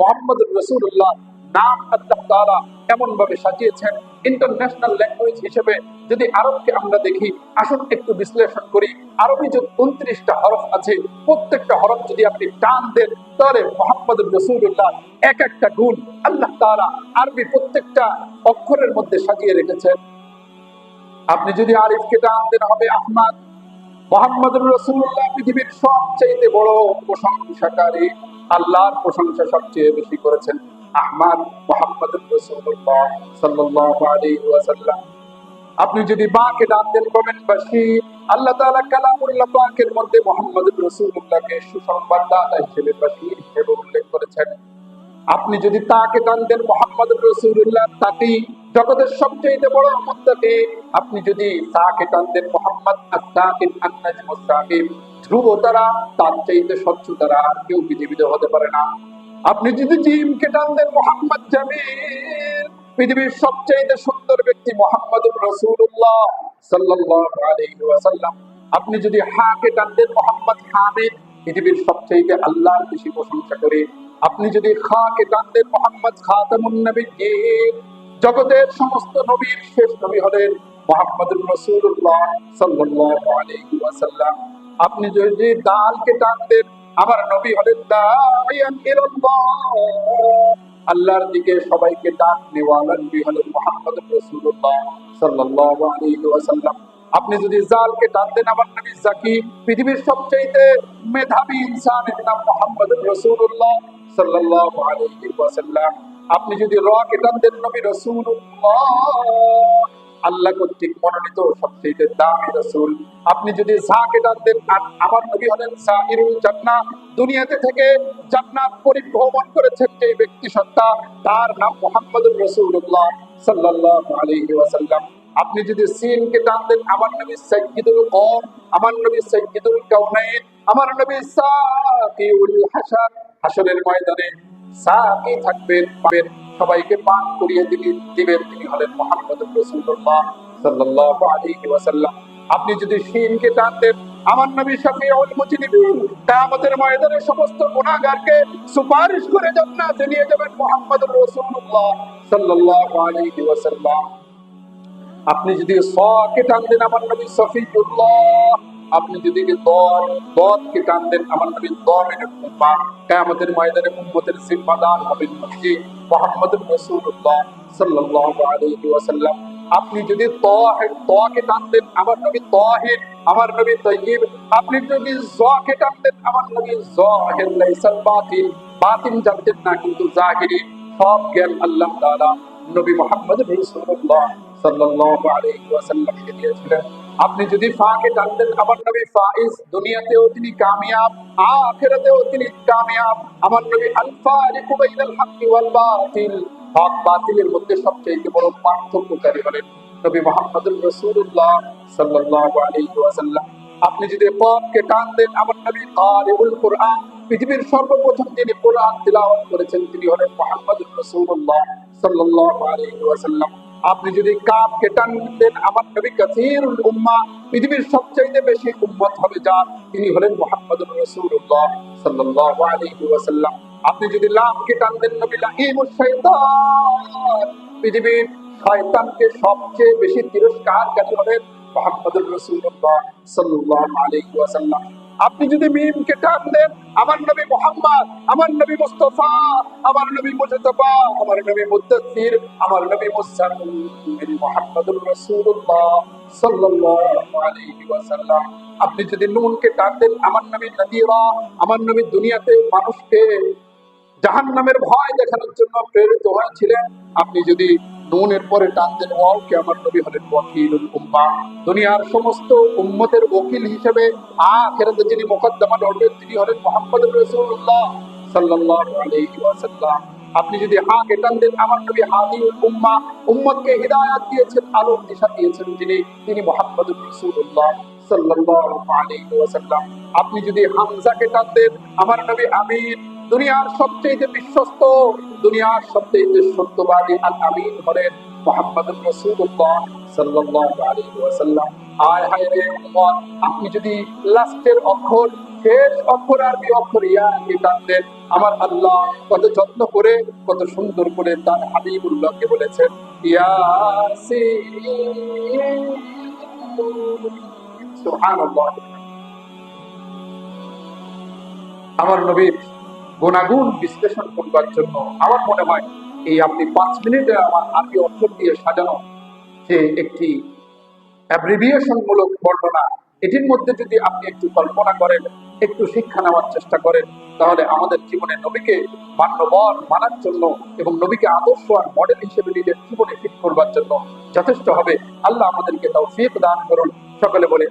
মোহাম্মদ রসুল্লাহ নাম আল্লাহ তাআলা এমন ভাবে সাজিয়েছেন ইন্টারন্যাশনাল ল্যাঙ্গুয়েজ হিসেবে। যদি আরবকে আমরা দেখি, আসুন একটু বিশ্লেষণ করি। আরবি যে উনত্রিশটা হরফ আছে, প্রত্যেকটা হরফ যদি আপনি টান দেন, তাহলে মোহাম্মদ রসুল্লাহ এক একটা গুণ আল্লাহ আরবি প্রত্যেকটা অক্ষরের মধ্যে সাজিয়ে রেখেছেন। আপনি যদি আরিফকে টান দেন, হবে আহমাদ। মোহাম্মদ রসুল্লাহ পৃথিবীর সবচেয়ে বড় প্রশংসাকারী আল্লাহর প্রশংসা সবচেয়ে বেশি করেছেন আহমাদ মোহাম্মদ আপনি যদি বাকে ডান দেন কমেন বাসি, আল্লাহ তাআলা কালামুল্লাহ পাকের মধ্যে মোহাম্মদ রসুল্লাহকে সুসংবাদদাতা হিসেবে বাসির হিসেবে উল্লেখ করেছেন। আপনি যদি তাকে টান দেন মোহাম্মদ রসুল্লাহ তাকে জগতের সবচেয়ে বড় মুত্তাকি আপনি যদি টান মোহাম্মদ ধ্রুব তারা, তার চাইতে স্বচ্ছ তারা কেউ হতে পারে না। আপনি যদি জিমকে টান দেন মোহাম্মদ পৃথিবীর সবচেয়ে সুন্দর ব্যক্তি রসুল্লাহ ওয়াসাল্লাম। আপনি যদি হাকে টান দেন মোহাম্মদ হামিদ, পৃথিবীর সবচেয়ে আল্লাহর বেশি প্রশংসা করে। আপনি যদি খাকে টান দেন মোহাম্মদ খাতামুন নবীন জগতের সমস্ত নবীর শেষ নবী হলেন রসুল্লাহ সাল্লাল্লাহু আলাইহি ওয়াসাল্লাম। আপনি যদি দালকে টান দেন, আমার নবী হলেন দাইয়ান আল্লাহর দিকে সবাইকে ডাক নেওয়ালা নবী হলেন মোহাম্মদ রসুল্লাহ সাল্লাল্লাহু আলাইহি ওয়াসাল্লাম। আপনি যদি জালকে টান দেন, আমার নবী জাকি পৃথিবীর সবচেয়ে মেধাবী ইনসানের নাম মোহাম্মদ রসুল্লাহ সাল্লাল্লাহু আলাইহি ওয়াসাল্লাম। আপনি যদি র কে টান দেন, নবী রসুল্লাহ আল্লাহ কর্তৃক মনোনীত সবচেয়ে দামি রসুল। আপনি যদি ঝাকে আমার নবী হলেন জান্নাত দুনিয়াতে থেকে জান্নাত পরিভ্রমণ করেছেন যে ব্যক্তি সত্তা, তার নাম মোহাম্মদুর রসুল্লাহ সাল্লাল্লাহু আলাইহি ওয়াসাল্লাম। আপনি যদি সিনকে টান দেন আমার নবী সাইয়্যিদুল কওম, আমার নবী সাইয়্যিদুল কাউনাইন আমার নবী সাকিউল হাসান, হাসরের ময়দানে সাকি থাকবেন, পাবেন, সবাইকে পান করিয়ে দিলেন দিবেন তিনি হলেন মোহাম্মদ রসুল্লাহ সাল্লাল্লাহু আলাইহি ওয়াসাল্লাম। আপনি যদি শিনকে টান দেন আমার নবী শাফিউল মুজরিমিন, কিয়ামতের ময়দানে সমস্ত গুনাহগারকে সুপারিশ করে জান্নাতে নিয়ে যাবেন মোহাম্মদ রাসূলুল্লাহ সাল্লাল্লাহু আলাইহি ওয়াসাল্লাম। আপনি যদি সকে টান দেন আমার নবী সফিউল্লাহ আপনি যদি দর দেন আমার নবী দমের উম্মা কিয়ামতের ময়দানে উম্মতের জিম্মাদার হবেন নবী মুহাম্মদ রাসূলুল্লাহ সাল্লাল্লাহু আলাইহি ওয়াসাল্লাম। আপনি যদি তাহের, তাকে টান আমার নবী তাহির, আমার নবী তাইয়িব আপনি যদি জকে টান আমার নবী জাহির, লাইসাল বাতিল বাতিল জানতেন না কিন্তু জাহিরি, সব জ্ঞান আল্লাহ তাআলা নবী মুহাম্মদ রাসূলুল্লাহ আপনি যদি ফাকে টান দেন আমার নবী ফাইজ দুনিয়াতেও তিনি কামিয়াব, আখিরাতেও তিনি কামিয়াব। আমার নবী আল ফারিকু বাইনাল হাক্কি ওয়াল বাতিল। হক বাতিলের মধ্যে সবচেয়ে বড় পার্থক্যকারী হলেন নবী মুহাম্মদুর রাসূলুল্লাহ সাল্লাল্লাহু আলাইহি ওয়াসাল্লাম। আপনি যদি পথকে টান আমার নবী কারিউল কোরআন, পৃথিবীর সর্বপ্রথম যিনি কোরআন তিলাওয়াত করেছেন, তিনি হলেন মুহাম্মদুর রাসূলুল্লাহ সাল্লাল্লাহু আলাইহি ওয়াসাল্লাম। আপনি যদি কাপকে টান দেন, আমার নবী কাসিরুল উম্মাহ পৃথিবীর সবচেয়ে বেশি উম্মত হবে যার। তিনি হলেন মুহাম্মদুর রাসূলুল্লাহ সাল্লাল্লাহু আলাইহি ওয়াসাল্লাম। আপনি যদি লামকে টান দেন, নবী শাইতান পৃথিবীর শয়তানকে সবচেয়ে বেশি তিরস্কারকারী হলেন মোহাম্মদুর রাসূলুল্লাহ সাল্লাল্লাহু আলাইহি ওয়াসাল্লাম। আপনি যদি মিমকে টান দেন, আমার নবী মোহাম্মদ, আমার নবী মুস্তাফা, আমার নবী মুজতবা, আমার নবী মুদ্দাসির আমার নবী মুসাম্মিল মুহাম্মদুর রাসূলুল্লাহ সাল্লাল্লাহু আলাইহি ওয়াসাল্লাম। আপনি যদি নুনকে টান দেন, আমার নবী নদীরা, আমার নবী দুনিয়াতে মানুষকে জাহান্নামের ভয় দেখানোর জন্য প্রেরিত হয়েছিলেন। আপনি যদি নুনের পরে আমার নবী হলেন উম্মাহ দুনিয়ার সমস্ত উম্মতের ওকিল হিসেবে আখিরাতে যিনি লড়বেন তিনি হলেন মুহাম্মদুর রাসূলুল্লাহ সাল্লাল্লাহু আলাইহি ওয়াসাল্লাম। আপনি যদি হাকে টান দেন আমার নবী হাদিউল উম্মাহ উম্মতকে হিদায়াত দিয়েছেন, আলোর দিশা দিয়েছেন যিনি, তিনি মুহাম্মদুর রাসূলুল্লাহ সাল্লাল্লাহু আলাইহি ওয়াসাল্লাম। আপনি যদি হামজাকে টান দেন আমার নবী আমিন দুনিয়ার সবচেয়ে বিশ্বস্ত, দুনিয়ার সবচেয়ে সত্যবাদী আল আমিন হলেন মোহাম্মদ রসুল্লাহ সাল্লাল্লাহু আলাইহি ওয়াসাল্লাম। আয় হায় রে উম্মত, আপনি যদি লাস্টের অক্ষর, শেষ অক্ষর অক্ষর ইয়া আমার আল্লাহ কত যত্ন করে, কত সুন্দর করে তার হাবিবুল্লাহকে বলেছেন সুবহানাল্লাহ। আমার নবীর গুণাগুণ বিশ্লেষণ করবার জন্য আমার মনে হয় এই আপনি পাঁচ মিনিটে আমার আরবি অক্ষর দিয়ে সাজানো যে একটি অ্যাব্রিভিয়েশন মূলক বর্ণনা, এটির মধ্যে যদি আপনি একটু কল্পনা করেন, একটু শিক্ষা নেওয়ার চেষ্টা করেন, তাহলে আমাদের জীবনে নবীকে মান্যবর মানার জন্য এবং নবীকে আদর্শ আর মডেল হিসেবে নিজের জীবনে ফিট করবার জন্য যথেষ্ট হবে। আল্লাহ আমাদেরকে তাও দান করুন। সকলে বলে